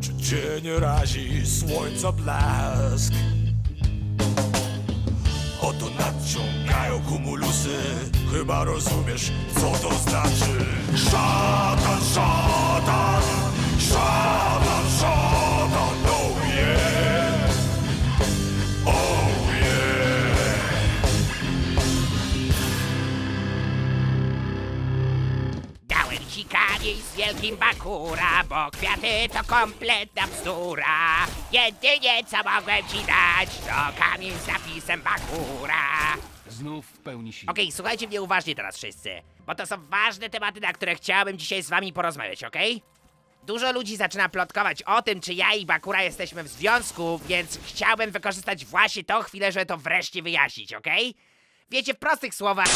Czy cię nie razi słońca blask? Oto nadciągają kumulusy. Chyba rozumiesz, co to znaczy. Szatan, szatan Szatan, kamień z wielkim bakura, bo kwiaty to kompletna bzdura. Jedynie co mogłem ci dać, to kamień z napisem bakura. Znów w pełni sił. Okej, słuchajcie mnie uważnie teraz wszyscy, bo to są ważne tematy, na które chciałem dzisiaj z wami porozmawiać, okej? Dużo ludzi zaczyna plotkować o tym, czy ja i Bakura jesteśmy w związku, więc chciałbym wykorzystać właśnie tą chwilę, żeby to wreszcie wyjaśnić, okej? Wiecie, w prostych słowach...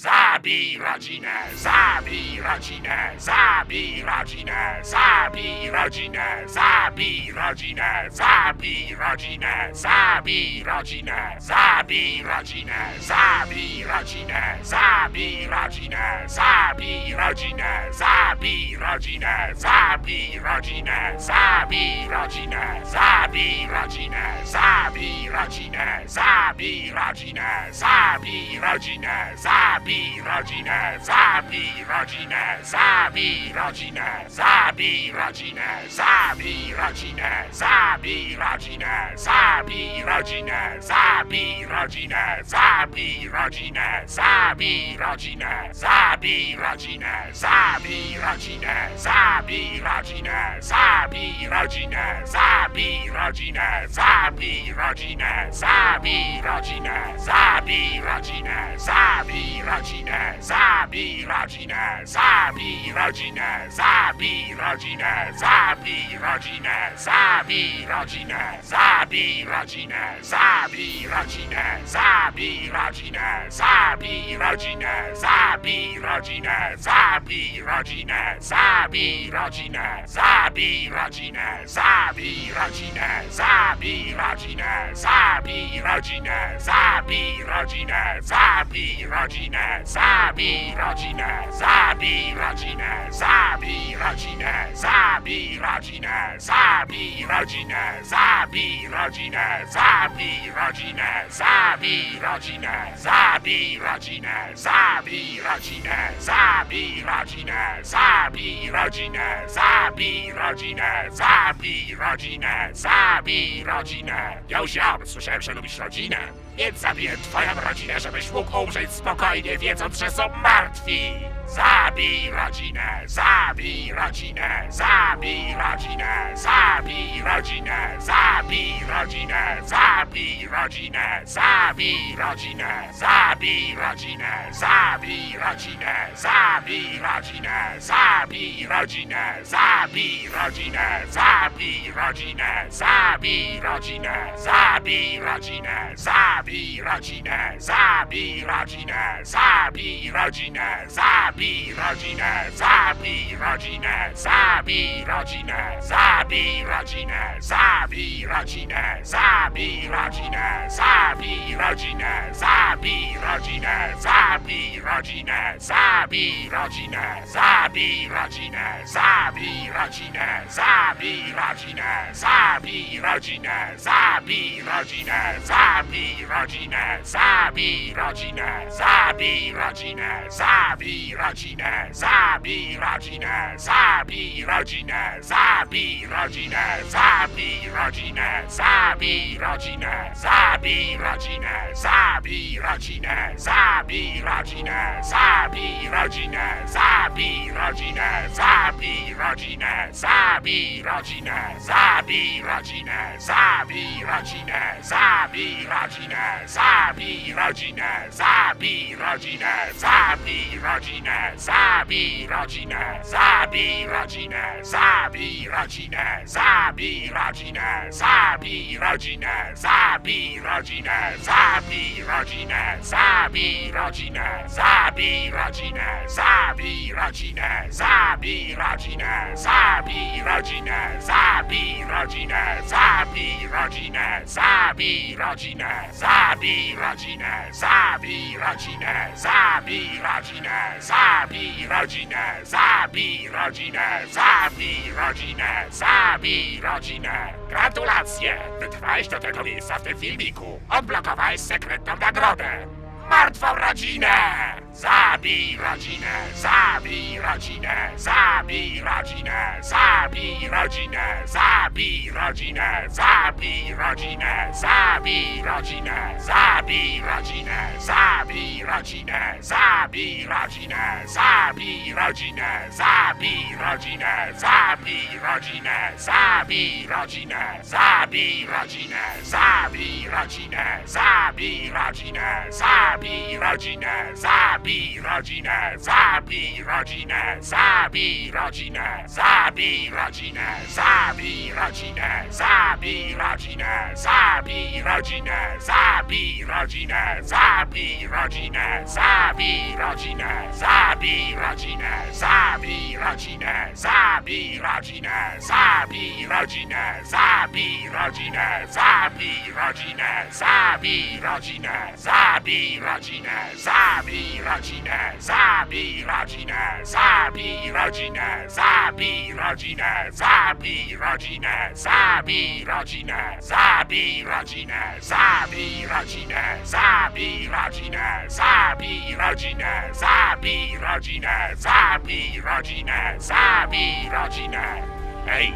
Zabij rodzinę, zabij rodzinę, zabij rodzinę, zabij rodzinę, zabij rodzinę, zabij rodzinę, zabij rodzinę, zabij rodzinę, zabij rodzinę, zabij rodzinę, zabij rodzinę, zabij rodzinę, zabij rodzinę, zabij rodzinę, zabij rodzinę, zabij rodzinę, zabij rodzinę, zabij rodzinę, zabij rodzinę, zabij rodzinę, zabij rodzinę, zabij rodzinę, zabij rodzinę, zabij rodzinę, zabij rodzinę, zabij rodzinę, zabij rodzinę, zabij rodzinę, zabij rodzinę, zabij rodzinę, zabij rodzinę, zabij rodzinę, zabij rodzinę, zabij rodzinę, zabij rodzinę, zabij rodzinę, zabij rodzinę, zabij rodzinę, zabij rodzinę, zabij rodzinę, zabij rodzinę, zabij rodzinę, zabij rodzinę, zabij rodzinę, zabij rodzinę, zabij rodzinę, zabij rodzinę, zabij rodzinę, zabij rodzinę, zabij rodzinę, zabij rodzinę, zabij rodzinę, zabij rodzinę, zabij rodzinę, zabij rodzinę, zabij rodzinę, zabij rodzinę, zabij rodzinę, zabij rodzinę, zabij rodzinę, zabij rodzinę, zabij rodzinę, zabij rodzinę, zabij rodzinę, zabij rodzinę, zabij rodzinę, zabij rodzinę, zabij rodzinę, zabij rodzinę, zabij rodzinę. Ja już ja słyszałem, że lubisz rodzinę, więc zabiję twoją rodzinę, żebyś mógł umrzeć spokojnie, wiedząc, że są martwi. Zabij rodzinę, zabij rodzinę, zabij rodzinę, zabij rodzinę, zabij rodzinę, zabij rodzinę, zabij rodzinę, zabij rodzinę, zabij rodzinę, zabij rodzinę, zabij rodzinę, zabij rodzinę, zabij rodzinę, zabij rodzinę, zabij rodzinę, zabij rodzinę, zabij rodzinę, zabij rodzinę, zabij rodzinę, zabij rodzinę, zabij rodzinę, zabij rodzinę, zabij rodzinę, zabij rodzinę, zabij rodzinę, zabij rodzinę, zabij rodzinę, zabij rodzinę, zabij rodzinę, zabij rodzinę, zabij rodzinę, zabij rodzinę, zabij rodzinę, zabij rodzinę, zabij rodzinę, zabij rodzinę, zabij rodzinę, zabij rodzinę, zabij rodzinę, zabij rodzinę, zabij rodzinę, zabij rodzinę, zabij rodzinę, zabij rodzinę, zabij rodzinę, zabij rodzinę, zabij rodzinę, zabij rodzinę, zabij rodzinę, zabij rodzinę, zabij rodzinę, zabij rodzinę, zabij rodzinę, zabij rodzinę, zabij rodzinę, zabij rodzinę, zabij rodzinę, zabij rodzinę, zabij rodzinę, zabij rodzinę, zabij rodzinę, zabij rodzinę, zabij rodzinę, zabij rodzinę, zabij rodzinę, zabij rodzinę, zabij rodzinę, zabij rodzinę, zabij rodzinę, zabij rodzinę, zabij rodzinę, zabij rodzinę, zabij rodzinę, zabij zabij rodzinę, zabij rodzinę, zabij rodzinę, zabij rodzinę. Gratulacje! Wytrwałeś do tego miejsca w tym filmiku. Odblokowałeś sekretną nagrodę. Martwą rodzinę! Zabij rodzinę, zabij rodzinę, zabij rodzinę, zabij rodzinę, zabij rodzinę, zabij rodzinę, zabij rodzinę, zabij rodzinę, zabij rodzinę, zabij rodzinę, zabij rodzinę, zabij rodzinę, zabij rodzinę, zabij rodzinę, zabij rodzinę, zabij rodzinę, zabij rodzinę, zabij rodzinę, zabij rodzinę, zabij rodzinę, zabij rodzinę, zabij rodzinę, zabij rodzinę, zabij rodzinę, zabij rodzinę, zabij rodzinę, zabij rodzinę, zabij rodzinę, zabij rodzinę, zabij rodzinę, zabij rodzinę, zabij rodzinę, zabij rodzinę, zabij rodzinę, zabij rodzinę, zabij rodzinę, zabij rodzinę, zabij rodzinę, zabij rodzinę, zabij rodzinę, zabij rodzinę, zabij rodzinę, zabij rodzinę, zabij rodzinę, zabij rodzinę, zabij rodzinę, zabij rodzinę, zabij rodzinę, zabij rodzinę. Ej,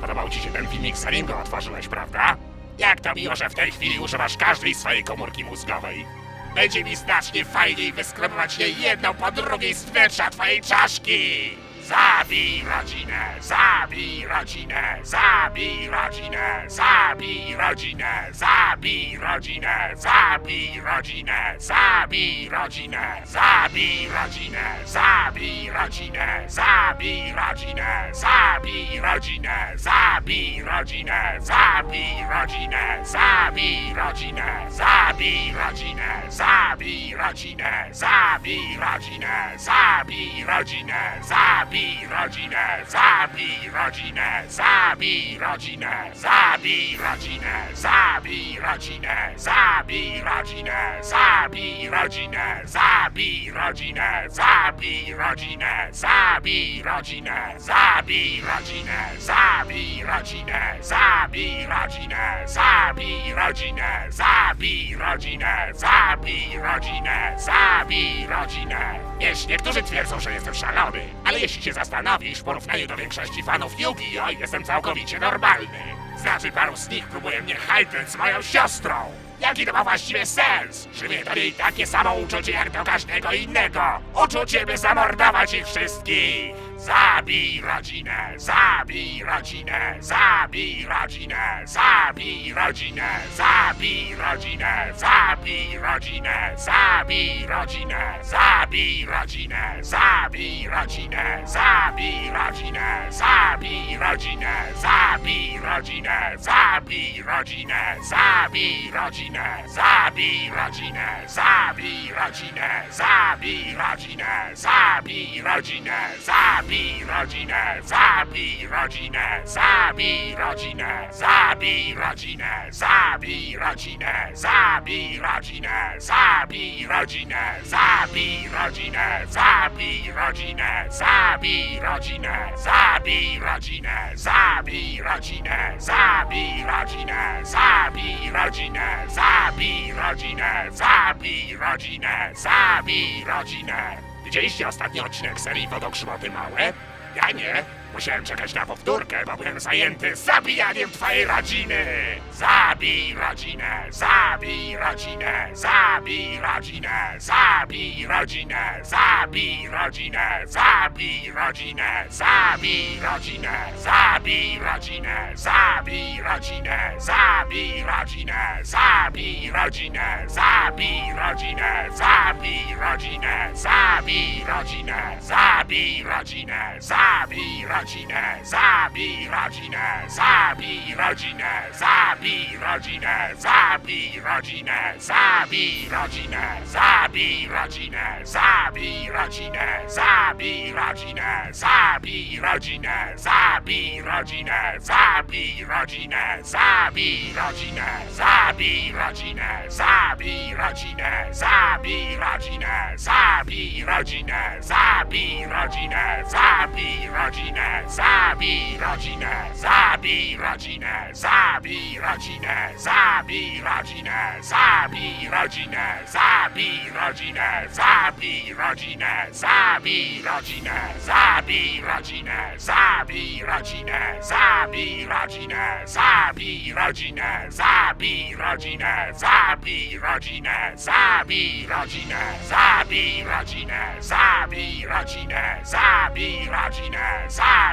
podobał ci się ten filmik zanim go otworzyłeś, prawda? Jak to miło, że w tej chwili używasz każdej swojej komórki mózgowej. Będzie mi znacznie fajniej wyskrobować je jedną po drugiej z wnętrza twojej czaszki! Zabij rodzinę, zabij rodzinę, zabij rodzinę, zabij rodzinę, zabij rodzinę, zabij rodzinę, zabij rodzinę, zabij rodzinę, zabij rodzinę, zabij rodzinę, zabij rodzinę, zabij rodzinę, zabij rodzinę, zabij rodzinę, zabij rodzinę, zabij rodzinę, zabij rodzinę, zabij rodzinę, zabij rodzinę, zabij rodzinę, zabij rodzinę, zabij rodzinę, zabij rodzinę, zabij rodzinę, zabij rodzinę, zabij rodzinę, zabij rodzinę, zabij rodzinę, zabij rodzinę, zabij rodzinę, zabij rodzinę, zabij rodzinę, zabij rodzinę, zabij rodzinę, zabij rodzinę. Wiesz, niektórzy twierdzą, że jestem szalony, ale jeśli się zastanowisz, w porównaniu do większości fanów Yu-Gi-Oh! jestem całkowicie normalny. Znaczy paru z nich próbuje mnie hajtać z moją siostrą. Jaki to ma właściwie sens? Żywię do niej takie samo uczucie jak do każdego innego. Uczucie, by zamordować ich wszystkich. Zabij rodzinę, zabij rodzinę, zabij rodzinę, zabij rodzinę, zabij rodzinę, zabij rodzinę, zabij rodzinę, zabij rodzinę, zabij rodzinę, zabij rodzinę, zabij rodzinę, zabij rodzinę, zabij rodzinę, zabij rodzinę, zabij rodzinę, zabij rodzinę, zabij rodzinę, zabij rodzinę, zabij rodzinę, zabij rodzinę, zabij rodzinę, zabij rodzinę, zabij rodzinę, zabij rodzinę, zabij rodzinę, zabij rodzinę, zabij rodzinę, zabij rodzinę, zabij rodzinę, zabij rodzinę, zabij rodzinę, zabij rodzinę, zabij rodzinę, zabij rodzinę, zabij rodzinę. Widzieliście ostatni odcinek serii Wodokrzywoty Małe? Ja nie. Musiałem czekać na powtórkę, bo byłem zajęty zabijaniem twojej rodziny! Zabij rodzinę! Zabij rodzinę! Zabij rodzinę! Zabij rodzinę! Zabij rodzinę! Zabij rodzinę! Zabij rodzinę! Zabij rodzinę! Zabij rodzinę! Zabij rodzinę! Zabij rodzinę! Zabij rodzinę! Zabij rodzinę! Zabij rodzinę! Zabij rodzinę! Zabij rodzinę! Rodzinę, zabij rodzinę, zabij rodzinę, zabij rodzinę, zabij rodzinę, zabij rodzinę, zabij rodzinę, zabij rodzinę, zabij rodzinę, zabij rodzinę, zabij rodzinę, zabij rodzinę, zabij rodzinę, zabij rodzinę, zabij rodzinę, zabij rodzinę, zabij rodzinę, zabij rodzinę, zabij rodzinę, rodzinę, zabij rodzinę, zabij rodzinę, zabij rodzinę, zabij rodzinę, zabij rodzinę, zabij rodzinę, zabij rodzinę, zabij rodzinę, zabij rodzinę, zabij rodzinę, zabij rodzinę, zabij rodzinę, zabij rodzinę, zabij rodzinę, zabij rodzinę, zabij rodzinę, zabij rodzinę, zabij rodzinę, zabij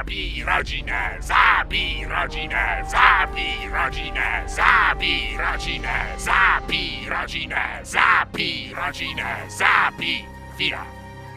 rodzinę, zabij rodzinę, zabij rodzinę, zabij rodzinę, zabij rodzinę, zabij. Chwila.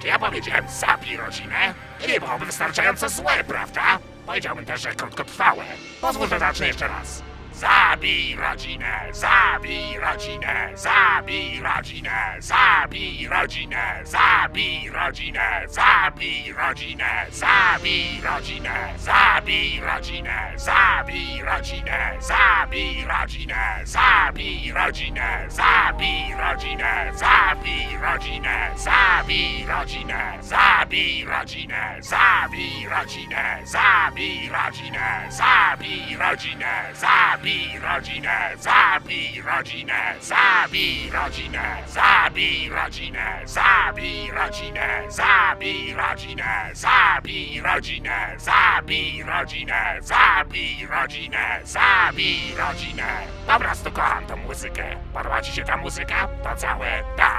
Czy ja powiedziałem zabij rodzinę? Nie byłoby wystarczająco złe, prawda? Powiedziałbym też, że krótkotrwałe. Pozwól, że zacznę jeszcze raz. Zabij rodzinę, zabij rodzinę, zabij rodzinę, zabij rodzinę, zabij rodzinę, zabij rodzinę, zabij rodzinę, zabij rodzinę, zabij rodzinę, zabij rodzinę, zabij rodzinę, zabij rodzinę, zabij rodzinę, zabij rodzinę, zabij rodzinę, zabij rodzinę, zabij rodzinę, zabij rodzinę, zabij rodzinę, zabij rodzinę, zabij rodzinę, zabij rodzinę, zabij rodzinę, zabij rodzinę, zabij rodzinę, zabij rodzinę, zabij rodzinę, zabij rodzinę. Po prostu kocham muzykę. Podoba ci się ta muzyka? To całe da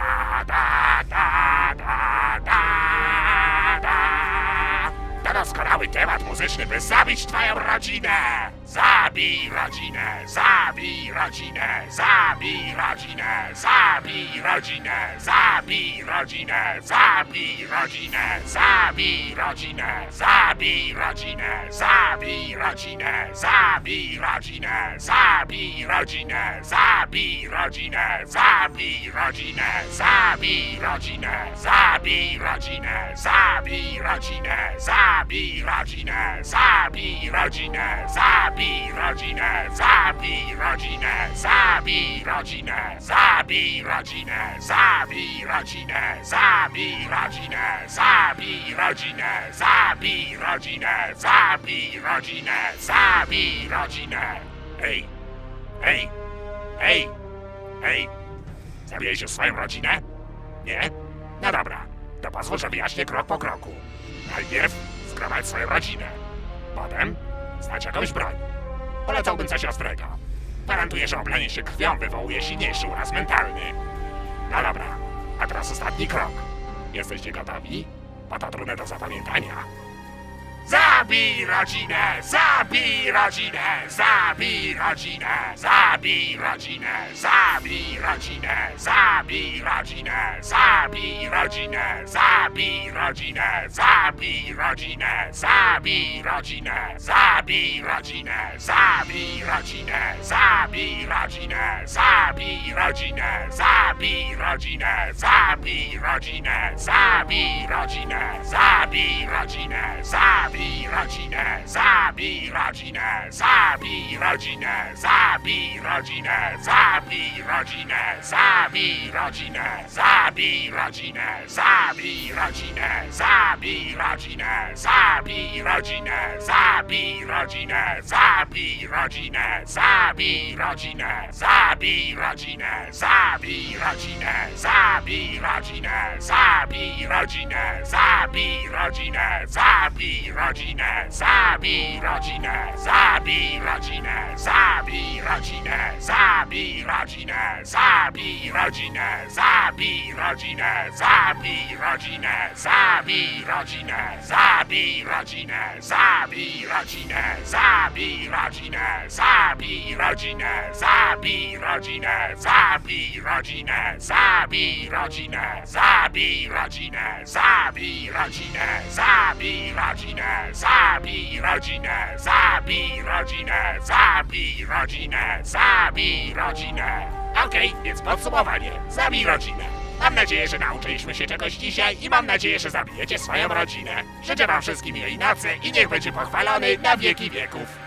da da da da da. To doskonały temat muzyczny, by zabić twoją rodzinę! Zabij rodzinę, zabij rodzinę, zabij rodzinę, zabij rodzinę, zabij rodzinę, zabij rodzinę, zabij rodzinę, zabij rodzinę, zabij rodzinę, zabij rodzinę, zabij rodzinę, zabij rodzinę, zabij rodzinę, zabij rodzinę, zabij rodzinę, zabij rodzinę, zabij rodzinę, zabij rodzinę, zabij rodzinę, zabij rodzinę, zabij rodzinę, zabij rodzinę, zabij rodzinę, zabij rodzinę, zabij rodzinę, zabij rodzinę, zabij rodzinę, zabij rodzinę. Hej, hej, hej, hej, zabiłeś już swoją rodzinę? Nie? No dobra, to pozwól, że wyjaśnię krok po kroku. Najpierw zgromadź swoją rodzinę. Potem znać jakąś broń. Polecałbym coś ostrego. Gwarantuję, że oblanie się krwią wywołuje silniejszy uraz mentalny. No dobra, a teraz ostatni krok. Jesteście gotowi? To trudne do zapamiętania. Zabij rodzinę! Zabij rodzinę! Zabij rodzinę! Zabij rodzinę! Zabij rodzinę! Zabij rodzinę! Zabij rodzinę! Zabij rodzinę! Zabij rodzinę! Zabij rodzinę! Zabij rodzinę! Zabij rodzinę! Zabij rodzinę! Zabij rodzinę! Zabij rodzinę! Zabij rodzinę! Zabij rodzinę! Zabij rodzinę! Zabij rodzinę! Zabij rodzinę! Zabij rodzinę! Zabij rodzinę! Zabij rodzinę! Zabij rodzinę! Zabij rodzinę! Zabij rodzinę! Zabij rodzinę! Zabij rodzinę! Zabij rodzinę! Zabij rodzinę! Zabij rodzinę! Zabij rodzinę! Zabij rodzinę! Zabij rodzinę! Zabij rodzinę! Zabij rodzinę! Zabij rodzinę! Zabij rodzinę, zabij rodzinę, zabij rodzinę, zabij rodzinę, zabij rodzinę, zabij rodzinę, zabij rodzinę, zabij rodzinę, zabij rodzinę, zabij rodzinę, zabij rodzinę, zabij rodzinę, zabij rodzinę, zabij rodzinę, zabij rodzinę, zabij rodzinę, zabij rodzinę, zabij rodzinę, zabij rodzinę, zabij rodzinę, zabij rodzinę, zabij rodzinę. Okej, więc podsumowanie. Zabij rodzinę. Mam nadzieję, że nauczyliśmy się czegoś dzisiaj i mam nadzieję, że zabijecie swoją rodzinę. Życzę wam wszystkim miłej nocy i niech będzie pochwalony na wieki wieków.